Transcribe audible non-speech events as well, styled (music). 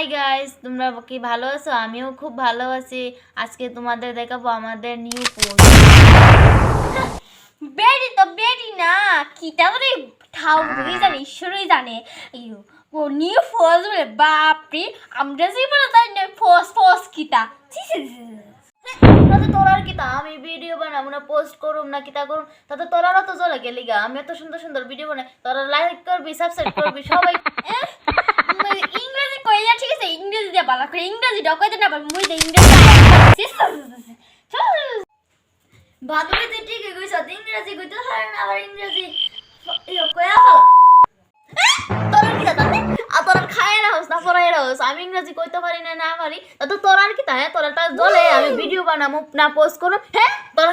Hi guys তোমরা কি ভালো আছো? আমিও খুব ভালো আছি। আজকে তোমাদের দেখাবো আমাদের নিউ পোস্ট (laughs) বেরি তো বেরি না কিটা বলে ঠাকুরই জানে ঈশ্বরই জানে। ইউ ও নিউ ফোর্স বলে বাপরে আমরা যে বলে তাই না ছি, ছি, ছি। তাতে তোরার কিতা আমি ভিডিও বানাবো না পোস্ট করুম না কিতা করুম? তাতে তোরারও তো চলে গেলি গা। আমি এত সুন্দর সুন্দর ভিডিও বানাই। তোরা লাইক করবি সাবস্ক্রাইব করবি সবাই ভালো করে ইংরেজি ডকাইতে না পারব মুই তো ইংরেজি। ভাদুরে তুই ঠিকই কইছ কইতে পারে না আবার ইংরেজি কয়া তাতে আর খায় আমি ইংরেজি কইতে পারি না না পারি তাতে তোরার কিতা হ্যাঁ? তোরাটা জলে আমি ভিডিও বানাবো না পোস্ট করুম হ্যাঁ? তোর